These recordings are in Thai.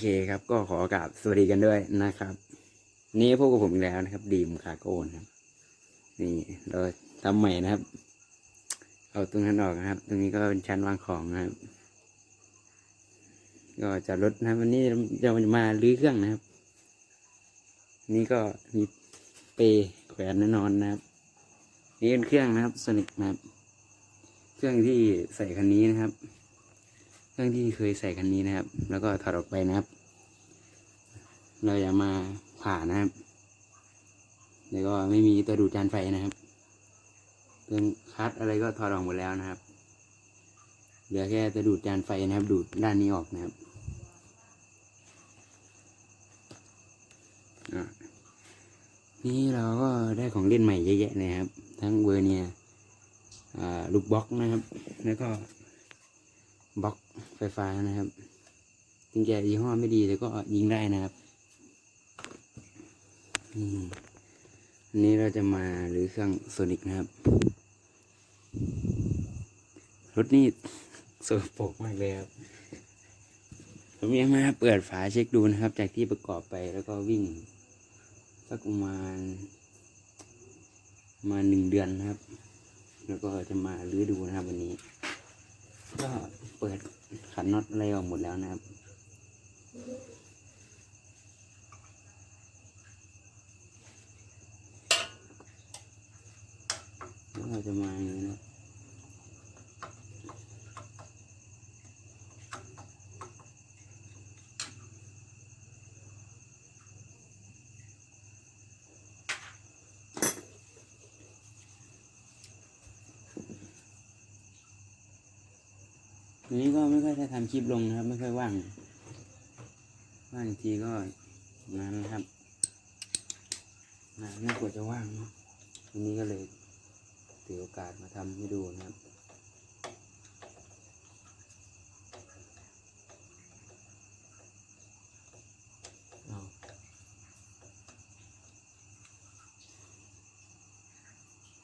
เคครับ ก็ขอกราบสวัสดีกันด้วยนะครับ นี่พวกกับผมอีกแล้วนะครับ ดีมคาโกนครับ นี่เราทำใหม่นะครับ เอาตรงนั้นออกนะครับ ตรงนี้ก็เป็นชั้นวางของนะครับ ก็จะลดนะครับวันนี้จะมาลื้อเครื่องนะครับ นี่ก็มีเปย์แขวนแน่นอนนะครับ นี่เป็นเครื่องนะครับสนิกนะครับ เครื่องที่ใส่คันนี้นะครับ เครื่องที่เคยใส่คันนี้นะครับ แล้วก็ถอดออกไปนะครับ เราอย่ามาผ่านะครับแล้วก็ไม่มีตัวดูดจานไฟนะครับเครื่องคัดอะไรก็ถอดออกหมดแล้วนะครับ เหลือแค่ตัวดูดจานไฟนะครับ ดูดด้านนี้ออกนะครับนี่เราก็ได้ของเล่นใหม่เยอะแยะเลยครับ ทั้งเวอร์เนียลูกบล็อกนะครับ แล้วก็ บล็อกไฟฟ้านะครับถึงแกยี่ห้อไม่ดีแต่ก็ยิงได้นะครับนี่นี้เราจะมาหรือเครื่องโซนิกนะครับ รถนี่โสกปรกมากเลยครับผมยังมาเปิดฝาเช็คดูนะครับ จากที่ประกอบไปแล้วก็วิ่งสักประมาณ มาหนึ่งเดือนนะครับ แล้วก็จะมาลื้อดูนะครับวันนี้ ก็ เปิดขันน็อตอะไรออกหมดแล้วนะครับ เราจะมาอย่างนี้นะ ทีนี้ก็ไม่ค่อยได้ทำคลิปลงนะครับ ไม่ค่อยว่าง ว่างทีก็งานนะครับงานไม่กว่าจะว่างเนะทีนี้ก็เลยถือโอกาสมาทำให้ดูนะครับ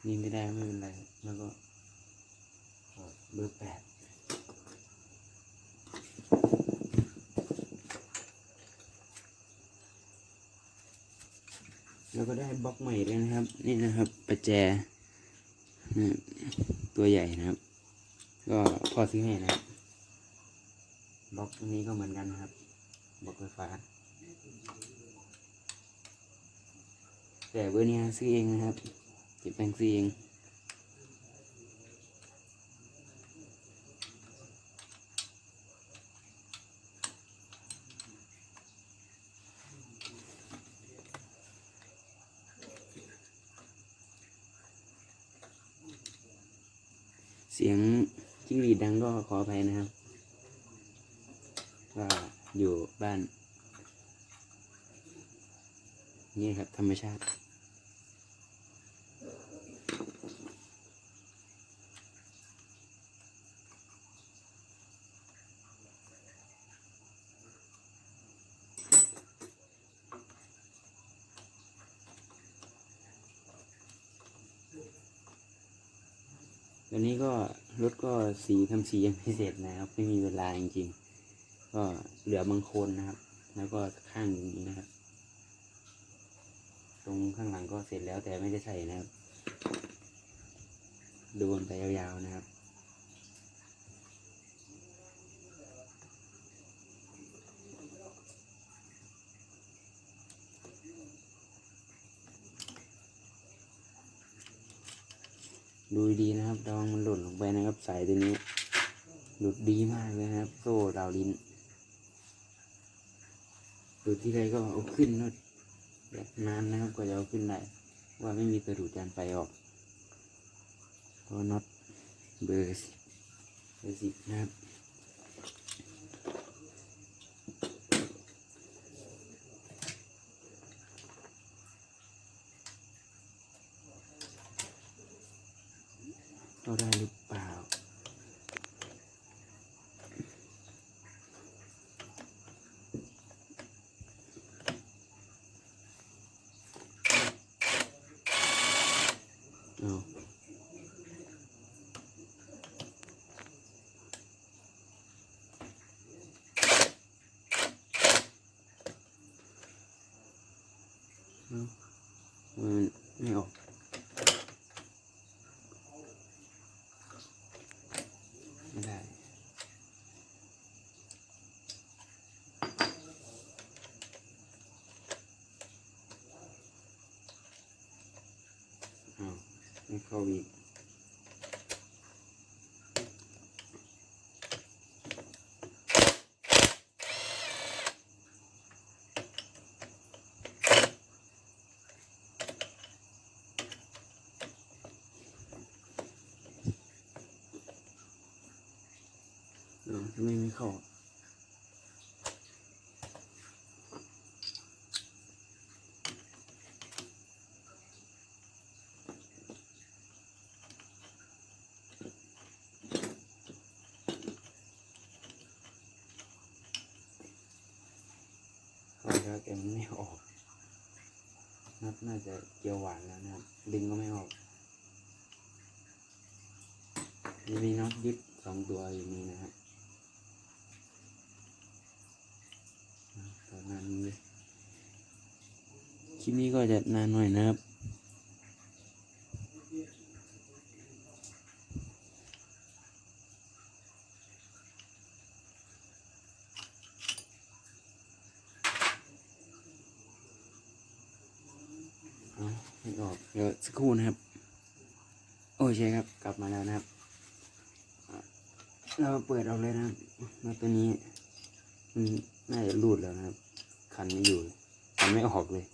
นี่ไม่ได้ไม่เป็นไร แล้วก็ถอดเบอร์แปด แล้วก็ได้บล็อกใหม่เลย นี่นะครับประแจนะตัวใหญ่นะครับ ก็พอซื้อให้นะครับบล็อกตรงนี้ก็เหมือนกันนะครับบล็อกไฟฟ้า แต่เบอร์นี้ซื้อเองนะครับเก็บแบงซื้อเอง เสียงจิ้งหรีดดังก็ขออภัยนะครับว่าอยู่บ้าน นี่ครับธรรมชาติ วันนี้ก็รถก็สีทำสียังไม่เสร็จนะครับ ไม่มีเวลาจริงๆ ก็เหลือบางโคนนะครับ แล้วก็ข้างอย่างนี้นะครับ ตรงข้างหลังก็เสร็จแล้วแต่ไม่ได้ใส่นะครับ ดูนไปยาวๆนะครับ ดูดีนะครับดองมันหล่นลงไปนะครับ สายตัวนี้ หลุดดีมากเลยนะครับ โซ่ดาวลิ้นหลุดที่ไรก็เอาขึ้นแล้วแบบนานนะครับกว่าจะเอาขึ้นได้ว่าไม่มีตัวดูดจานไฟออกตัวน็อตเบอร์สิบเบอร์สิบนะครับ No. No. And, เข้าอีกเออทำไมไม่เข้า แล้วแต่มันไม่ออกนัดน่าจะเกี่ยวหวานแล้วนะครับ ดึงก็ไม่ออกยังมีน็อตยึดสองตัวอยู่นี่นะครับตอนนั้นคลิปนี้ก็จะนานหน่อยนะครับ เอาไม่ออกเดี๋ยวสักครู่นะครับ โอ้ยใช่ครับ กลับมาแล้วนะครับอะเราเปิดเอาเลยนะครับแล้วตัวนี้ มันน่าจะรูดแล้วนะครับ คันไม่อยู่เลยคันไม่ออกเลย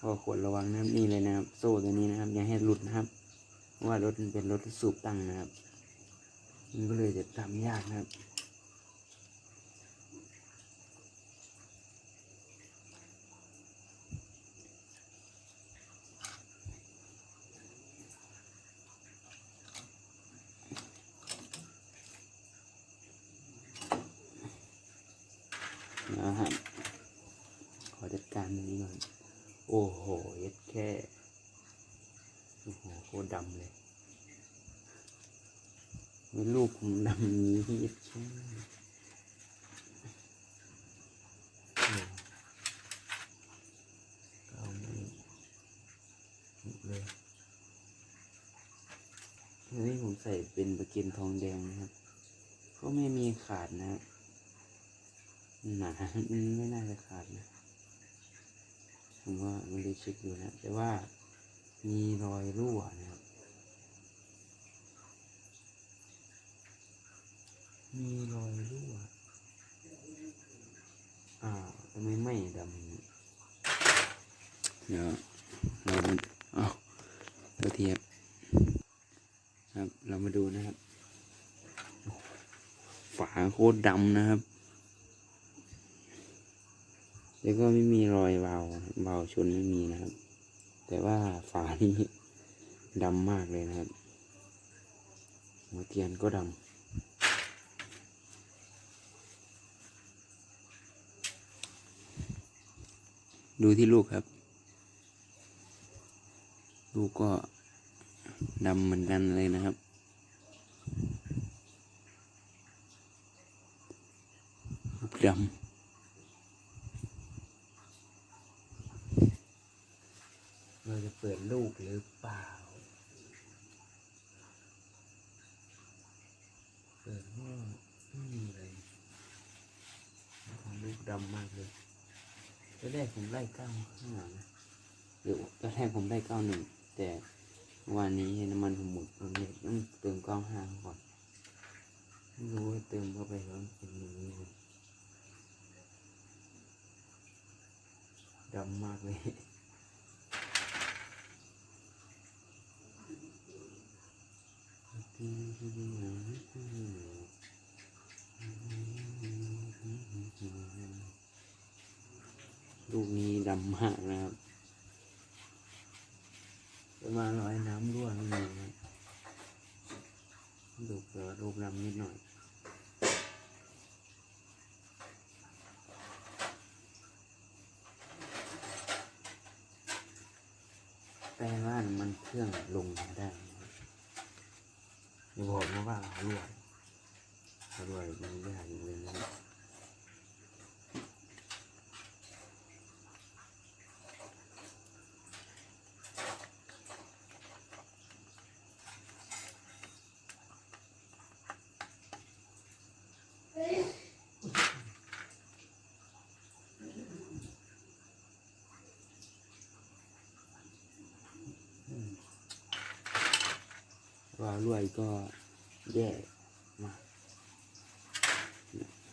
ก็ควรระวังนะครับนี่เลยนะครับ โซ่ตัวนี้นะครับอย่าให้หลุดนะครับเพราะว่ารถมันเป็นรถสูบ ตั้งนะครับ มันก็เลยจะทำยากนะครับนะครับขอจัดการตรงนี้ก่อน โอ้โห เย็ดแค่ โอ้โห โคตรดำเลย มีลูกผมดำนี้เย็ดแค่โอ้เอาไม่หมดเลยเฮ้ยผมใส่เป็นประเกินทองแดงนะครับ ก็ไม่มีขาดนะหนาไม่น่าจะขาดนะ ผมว่ามันได้เช็คดูนะแต่ว่ามีรอยรั่วนะครับ มีรอยรั่ว อ่าวทำไมไม่ดำอย่างนี้ เดี๋ยวเรามาเอาตัวเทียบครับ เรามาดูนะครับ ฝาโคตรดำนะครับ แล้วก็ไม่มีรอยวาล์ววาชนไม่มีนะครับ แต่ว่าฝานี้ดำมากเลยนะครับ หัวเทียนก็ดำดูที่ลูกครับ ลูกก็ดำเหมือนกันเลยนะครับ ลูกดำเราจะเปิดลูกหรือเปล่า เปิดก็ไม่มีเลยของลูกดำมากเลยตอนแรกผมไล่เก้าห้านะหรือตอนแรกผมได้เก้าหนึ่ง แต่วันนี้น้ำมันผมหมดผมเลยต้องเติมเก้าห้าก่อนไม่รู้ว่าเติมเข้าไปแล้วเป็นย่างนี้เลยดำมากเลยลูกนี้ดำมากนะครับ ประมาณร้อยน้ำรั่วนิดหน่อยดูเกิดลูกดำนิดหน่อยแปลว่ามันเครื่องลงได้บอย่าบอกนะว่ารั่วรั่วมันยากอยู่เลยนะ็รวยก็แย่มาก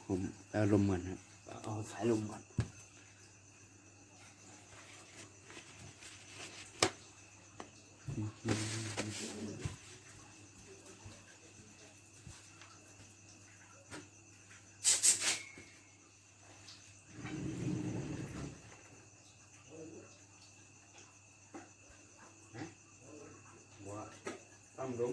ผมอารมณ์เหมือนครับ เอาสายลมก่อน ว่า ตั้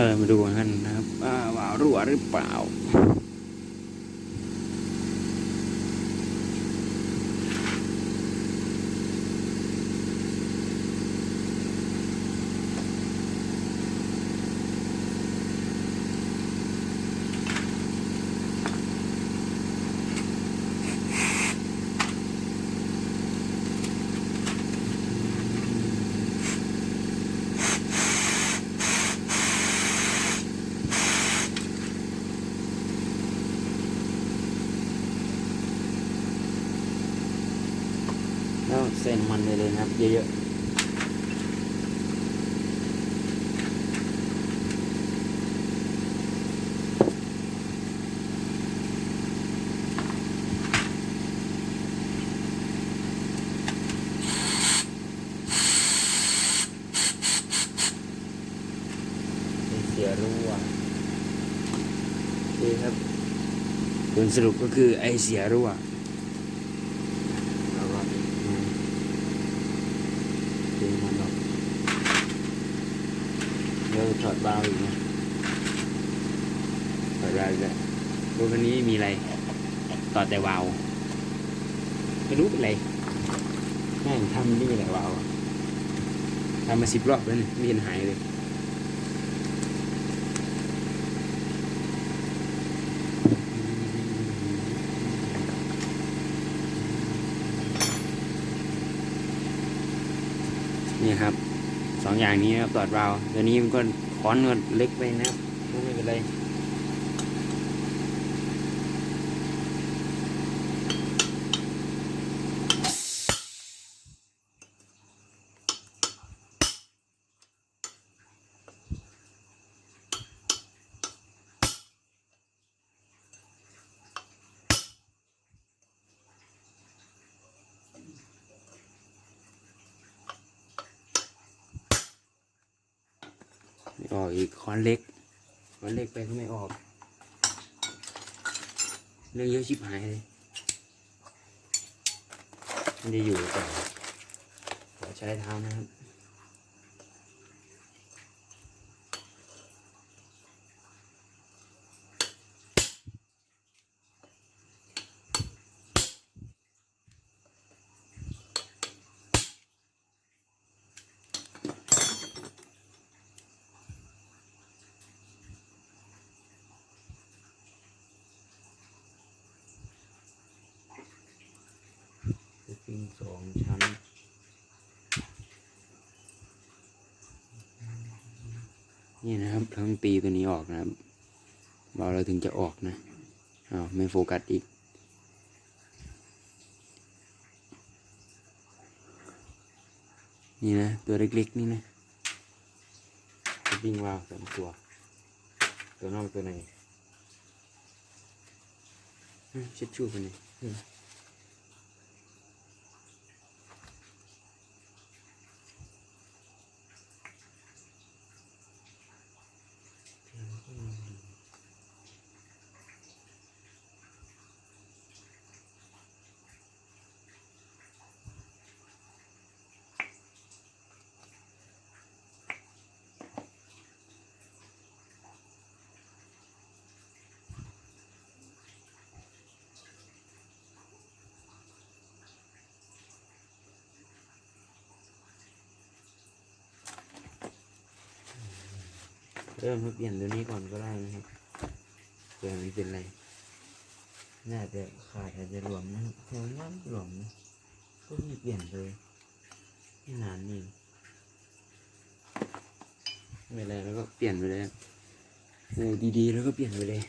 ออมาดูกันนะครับว่าวารั่วหรือเปล่า แล้วเส้นมัน เยอะๆเสียรู้ว่าดีครับผลสรุปก็คือไอเสียรั่วก็อืมดึงมันออกเดี๋ยวถอดบาวอีกนะถอดบาวอีกแล้วรถคันนี้มีอะไร ต่อแต่วาล์วไม่รู้เป็นไรแม่งทำนี่แหละวาล์วทำมาสิบรอบแล้วนี่ไม่เห็นหายเลยนี่ครับสองอย่างนี้นะครับตอดวาวตัวนี้มันก็ ข้อนวดเล็กไปนะครับไม่เป็นไร ออกอีกค้อนเล็กค้อนเล็กไปก็ไม่ออก เรื่องเยอะชิบหายเลยมันจะอยู่ต่อขอใช้เท้านะครับ สองชั้น นี่นะครับเราต้งตีตัวนี้ออกนะครับเราเราถึงจะออกนะอ้าวไม่โฟกัสอีก นี่นะ ตัวเล็กๆ นี่นะสปริงวาวสองตัว ตัวนอกตัวไหนเช็ดชูไปไหน เริ่มมาเปลี่ยนตัวนี้ก่อนก็ได้นะครับเผื่อมันเป็นอะไรน่าจะขาดอาจจะหลวมนะแถวนี้หลวมนะก็มีเปลี่ยนเลยไม่นานนี่ไม่เป็นไรแล้วก็เปลี่ยนไปเลยเออดีๆแล้วก็เปลี่ยนไปเลย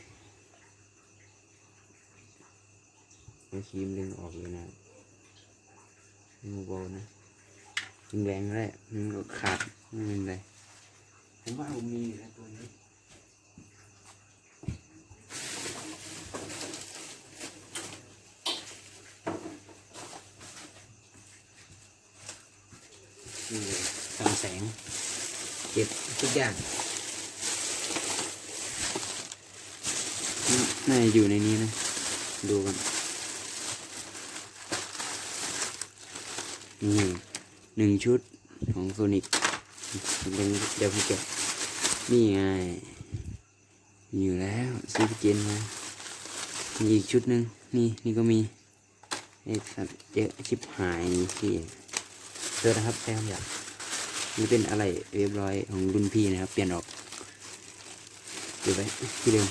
เอาครีมดึงออกเลยนะมือเบานะดึงแรงก็ได้มันก็ขาดไม่เป็นไร ผมว่าผมมีอยู่แล้วตัวนี้ทำแสง เก็บทุกอย่างน่าอยู่ในนี้นะ ดูกันนี่หนึ่งชุดของโซนิก เดี๋ยวเดี๋ยวพี่เก็บนี่ไงอยู่แล้วซื้อไปกินมามีอีกชุดหนึ่งนี่นี่ก็มีไอ้สัตว์เยอะชิบหายที่เจอนะครับใช้คำหยาบนี่เป็นอะไรเรียบร้อยของรุ่นพี่นะครับ เปลี่ยนออกเดี๋ยวไปที่เดิม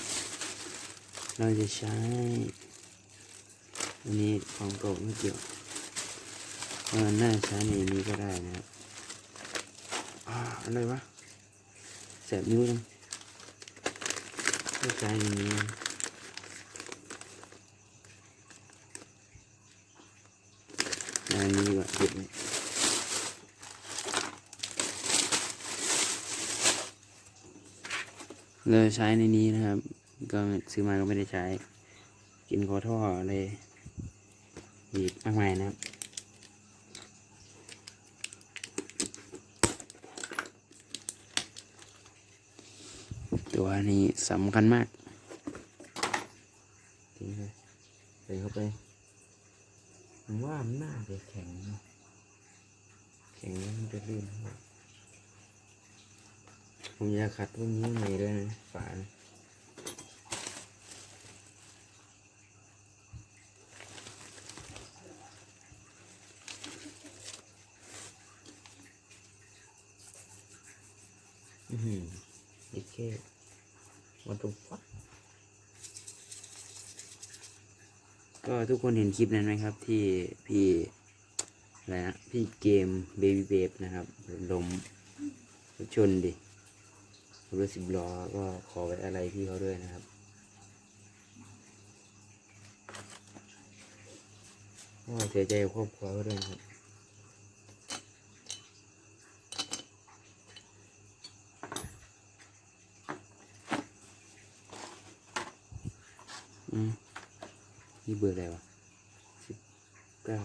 เราจะใช้อันนี้ของเก่าไม่เกี่ยวเออน่าใช้ในนี้ก็ได้นะครับ อะไรวะแสบนิ้วจังไม่ใช้ในนี้อันนี้กว่าเก็บไว้เลยใช้ในนี้นะครับ ก็ซื้อมาก็ไม่ได้ใช้ กินคอท่ออะไรอีกมากมายนะครับ ตัวนี้สำคัญมากทิ้งไปใส่เข้าไปผมว่ามันน่าจะแข็งแข็งแล้วมันจะลื่นผมอยากขัดพวกนี้ใหม่ด้วยนะฝานะอือหือโอเค วันตุฟักก็ทุกคนเห็นคลิปนั้นไหมครับ ที่พี่อะไรนะพี่เกมเบบี้เบฟนะครับล้มรถชนดิรถสิบล้อก็ขอไว้อะไรพี่เขาด้วยนะครับก็เสียใจกับครอบครัวเขาด้วยครับ อืม นี่เบอร์อะไรวะสิบเก้า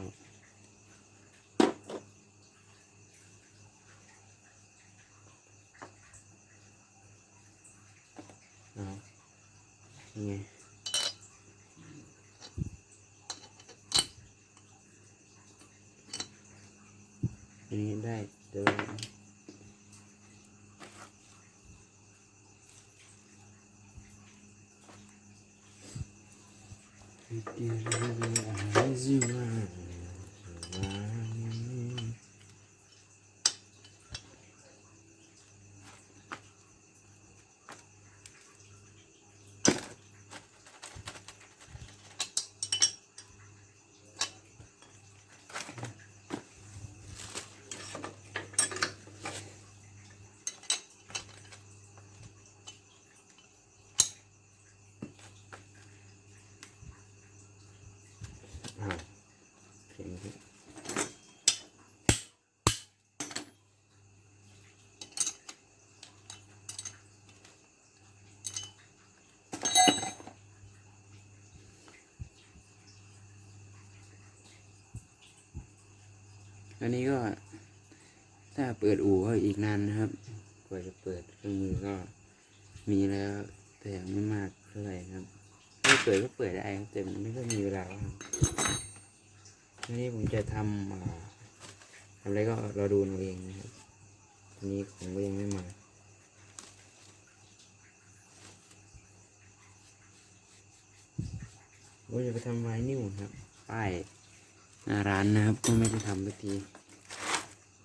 เอานี่ไงอันนี้ได้เดี๋ยว อ้าวเสียงที่ อันนี้ก็ถ้าเปิดอู่ก็อีกนานนะครับ กว่าจะเปิดเครื่องมือก็มีแล้วแต่ยังไม่มากเท่าไหร่นะครับถ้าเปิดก็เปิดได้ครับแต่มันไม่ค่อยมีเวลาว่างอันนี้ผมจะทำอ่าทำอะไรก็เราดูเอาเองนะครับอันนี้ของก็ยังไม่มาว่าจะไปทำไวนิวครับป้าย ร้านนะครับ ก็ไม่ได้ทำสักที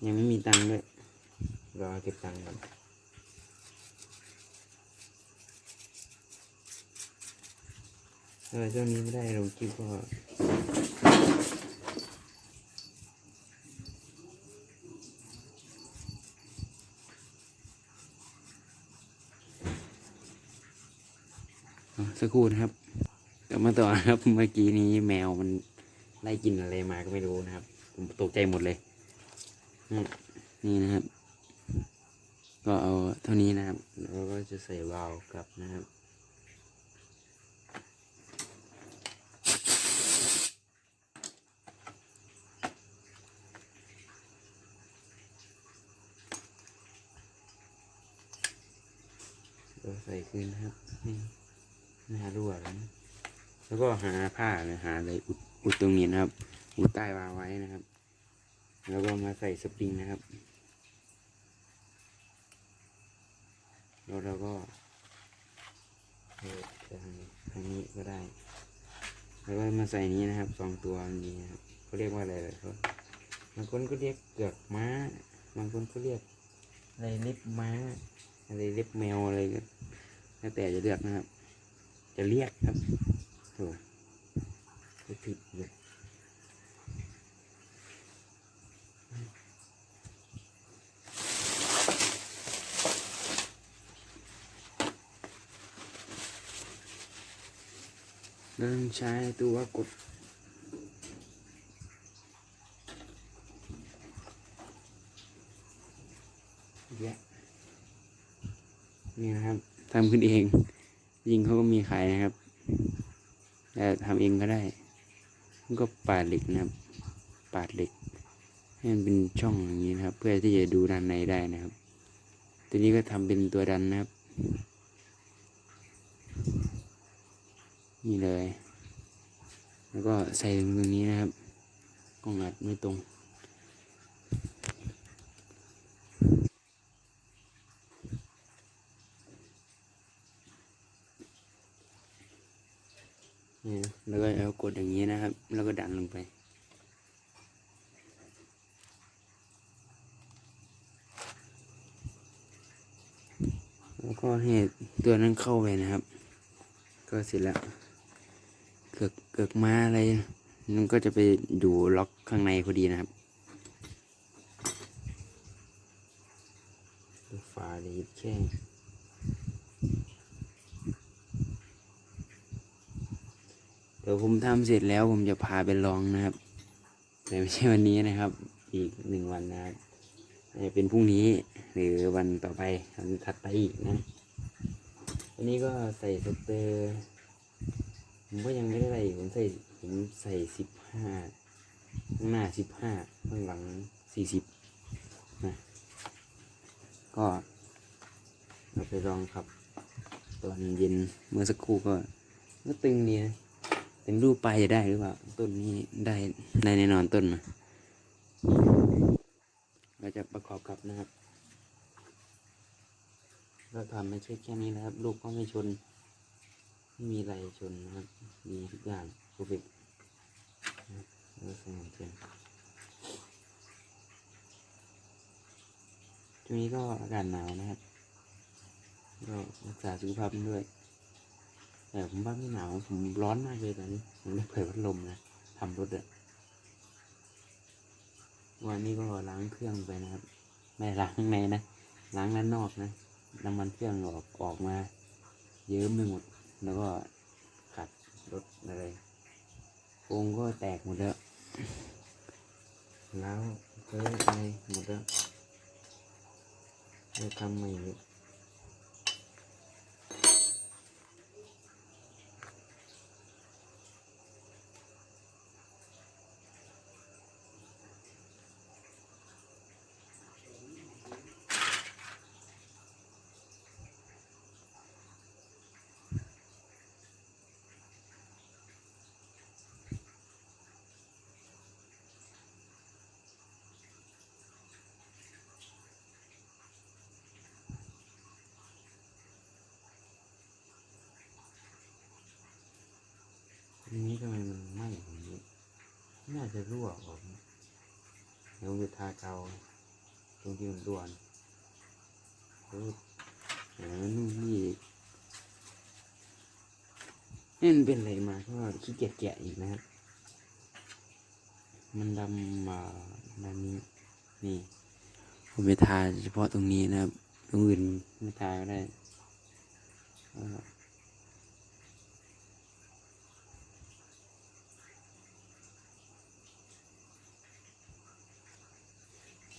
ยังไม่มีตังค์ด้วยรอเก็บตังค์ก่อนเออช่วงนี้ไม่ได้ลงคลิปก็สักครู่นะครับกลับมาต่อครับเมื่อกี้นี้แมวมัน ได้กินอะไรมาก็ไม่รู้นะครับ ผมตกใจหมดเลยนี่นะครับ ก็เอาเท่านี้นะครับ แล้วก็จะใส่วาล์วกลับนะครับ เราใส่คืนนะครับนี่หน้ารั่วแล้วนะแล้วก็หา ผ้าเลยหาอะไรอุดอุดตรงนี้นะครับ อุดใต้วาวไว้นะครับ แล้วก็มาใส่สปริงนะครับแล้วเราก็เออทางทางนี้ก็ได้ แล้วก็มาใส่นี้นะครับสองตัวนี้นะครับเขาเรียกว่าอะไรเลยเขาบางคนก็เรียกเกือกม้า บางคนก็เรียกอะไรเล็บม้า อะไรเล็บแมวอะไรก็แล้วแต่จะเลือกนะครับ จะเรียกครับโอ้ จะผิดเลยเริ่มใช้ตัวกดแยะนี่นะครับทำขึ้นเองจริงเขาก็มีขายนะครับ แต่ทำเองก็ได้ มันก็ปาดเหล็กนะครับ ปาดเหล็กให้มันเป็นช่องอย่างนี้นะครับ เพื่อที่จะดูด้านในได้นะครับ ตัวนี้ก็ทำเป็นตัวดันนะครับ นี่เลย แล้วก็ใส่ตรงนี้นะครับกล้องอัดไม่ตรง นี่แล้วก็เอากดอย่างนี้นะครับ แล้วก็ดันลงไป แล้วก็ให้ตัวนั้นเข้าไปนะครับ ก็เสร็จแล้วเกือกเกือกมาอะไรมันก็จะไปอยู่ล็อกข้างในพอดีนะครับฝาเลยแค่ ดี๋ยวผมทำเสร็จแล้วผมจะพาไปลองนะครับ แต่ไม่ใช่วันนี้นะครับ อีกหนึ่งวันนะครับจะเป็นพรุ่งนี้หรือวันต่อไปวันถัดไปอีกนะอันนี้ก็ใส่สเตอร์ผมก็ยังไม่ได้ใส่ผมใส่ผมใส่สิบห้าข้างหน้าสิบห้าข้างหลังสี่สิบนะก็เราไปลองขับ ตอนเย็นเมื่อสักครู่ก็ก็ตึงดีนะ เป็นรูปปลายจะได้หรือเปล่า ต้นนี้ได้ได้แน่นอนต้นนะเราจะประกอบกับนะครับ เราทำไม่ใช่แค่นี้นะครับ ลูกก็ไม่ชน ไม่มีอะไรชนนะครับ มีทุกอย่างโปรเฟกเราใส่หัวเทียนช่วงนี้ก็อากาศหนาวนะครับ ก็รักษาสุขภาพด้วย แต่ผมว่าไม่หนาวผมร้อนมากเลยตอนนี้ผมได้เปิดพัดลมนะทำรถอะวันนี้ก็ล้างเครื่องไปนะครับไม่ล้างในนะล้างด้านนอกนะน้ำมันเครื่องออกออกมา เยิ้มไปหมด แล้วก็ขัดรถอะไรโครงก็แตกหมดแล้วแล้วเฮ้ยอะไรหมดแล้วจะทำใหม่อยู่ อันนี้ทำไมมันไหม้อย่างนี้ น่าจะรั่วออกนะเดี๋ยวจะทา เกาตรงที่มันรั่วนรูดเออนู่นนี่นี่มันเป็นอะไรมาก็ขี้เกียจแกะอีกนะครับ มันดำมาด้านนี้นี่ ผมจะทาเฉพาะตรงนี้นะครับ ตรงอื่นไม่ทาก็ได้เอ่อ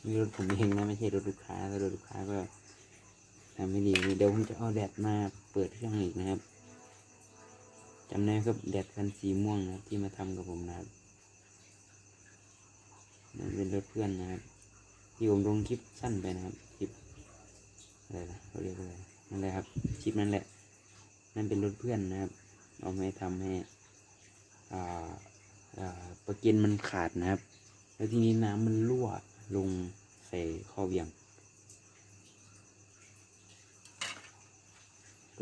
นี่รถผมเองนะไม่ใช่รถลูกค้าแล้วรถลูกค้าก็ทำไม่ดีเดี๋ยวผมจะเอาแดดมาเปิดเครื่องอีกนะครับจำได้ครับแดดคันสีม่วงนะที่มาทำกับผมนะครับนั่นเป็นรถเพื่อนนะครับที่ผมลงคลิปสั้นไปนะครับคลิปอะไรนะเขาเรียกอะไรนั่นแหละครับคลิปนั้นแหละ นั่นเป็นรถเพื่อนนะครับ เอาไว้ทำให้อ่าอ่าประกินมันขาดนะครับ แล้วทีนี้น้ำมันรั่ว ลงใส่ข้อเบี่ยง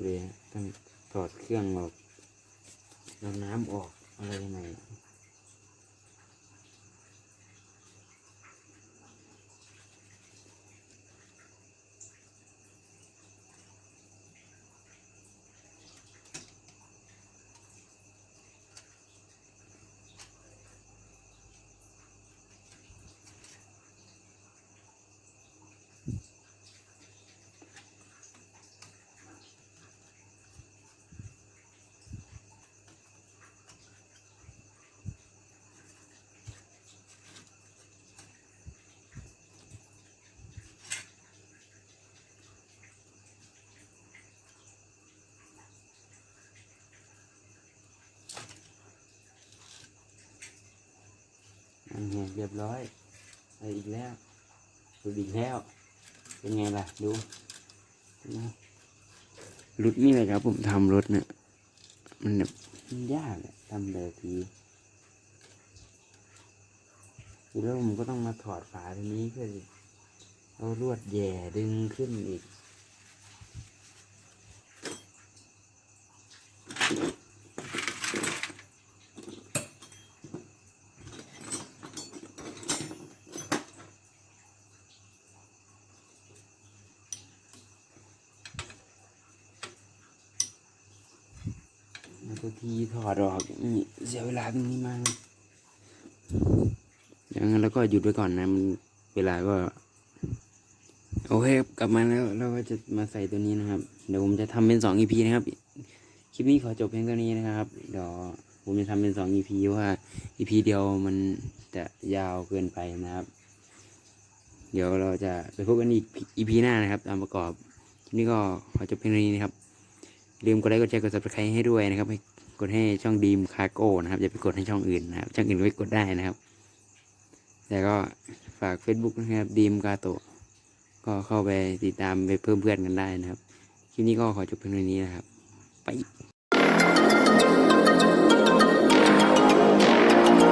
เลยต้องถอดเครื่องออกแล้วน้ำออกอะไรใหม่อั เรียบร้อยอะไรอีกแล้วหลุดอีกแล้ว เป็นไงล่ะ ดูนะหลุดนี่เลยครับ ผมทำรถเนี่ย มันแบบมันยากอะทำแต่ละทีแล้วผมก็ต้องมาถอดฝาตัวนี้เพื่อจะเอาลวดแย่ดึงขึ้นอีก แล้วก็ทีถอดออกนี่เสียเวลาตรงนี้มากอย่างนั้นแล้วก็หยุดไว้ก่อนนะมันเวลาก็โอเคกลับมาแล้วเราก็จะมาใส่ตัวนี้นะครับ เดี๋ยวผมจะทำเป็นสอง EP นะครับ คลิปนี้ขอจบเพียงเท่านี้นะครับ เดี๋ยวผมจะทำเป็นสอง EP ว่า EP เดียวมันจะยาวเกินไปนะครับ เดี๋ยวเราจะไปพบกันอีก EP หน้านะครับ ตามประกอบคลิปนี้ก็ขอจบเพียงเท่านี้นะครับ ลืมกดไลค์กดแชร์กดซับสไครต์ให้ด้วยนะครับให้กดให้ช่องดีมคาโก้นะครับอย่าไปกดให้ช่องอื่นนะครับช่องอื่นไม่กดได้นะครับ แต่ก็ฝาก Facebook นะครับดีมกาโตก็เข้าไปติดตามไปเพิ่มเพื่อนกันได้นะครับ คลิปนี้ก็ขอจบเพียงเท่านี้นะครับ ไป